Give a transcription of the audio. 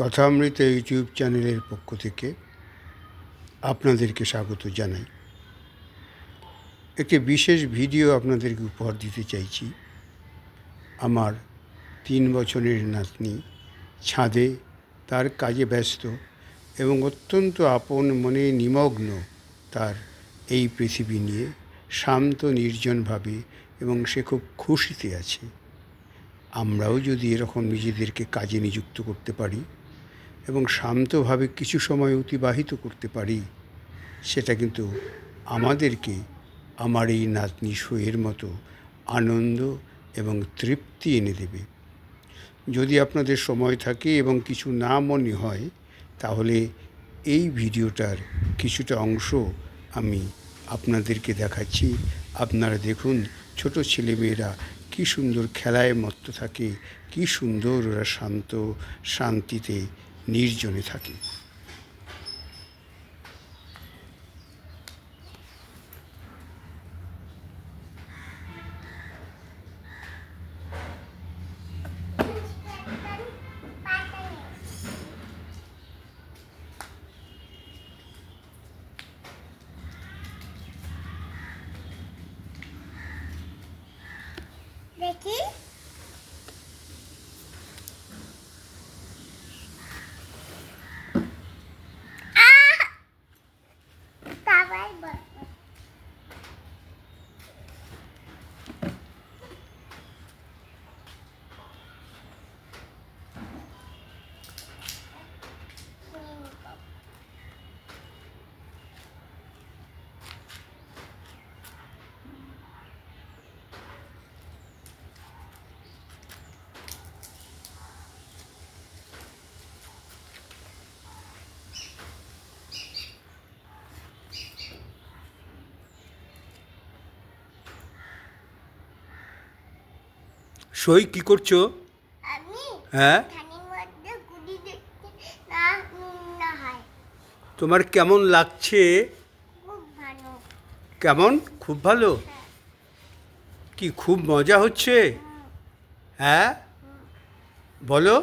Kathamrita YouTube চ্যানেলের পক্ষ থেকে আপনাদেরকে স্বাগত জানাই। একটি বিশেষ ভিডিও আপনাদেরকে উপহার দিতে চাইছি। আমার তিন বছরের নাতনি ছাদে তার কাজে ব্যস্ত এবং অত্যন্ত আপন মনে নিমগ্ন তার এই পৃথিবী নিয়ে শান্ত, নির্জনভাবে এবং সে খুব খুশিতে আছে। আমরাও যদি এরকম নিজেদেরকে কাজে নিযুক্ত করতে পারি এবং শান্তভাবে কিছু সময় অতিবাহিত করতে পারি, সেটা কিন্তু আমাদেরকে আমার এই নাতনি সইয়ের মতো আনন্দ এবং তৃপ্তি এনে দেবে। যদি আপনাদের সময় থাকে এবং কিছু না মনে হয়, তাহলে এই ভিডিওটার কিছুটা অংশ আমি আপনাদেরকে দেখাচ্ছি। আপনারা দেখুন, ছোট ছেলেমেয়েরা কী সুন্দর খেলায় মত্ত থাকে, কী সুন্দর ওরা শান্ত শান্তিতে নির্জনে থাকে। সই কি করছ? হ্যাঁ? তোমার কেমন লাগছে? কেমন? খুব ভালো? হ্যাঁ। কি খুব মজা হচ্ছে? হ্যাঁ? বলো।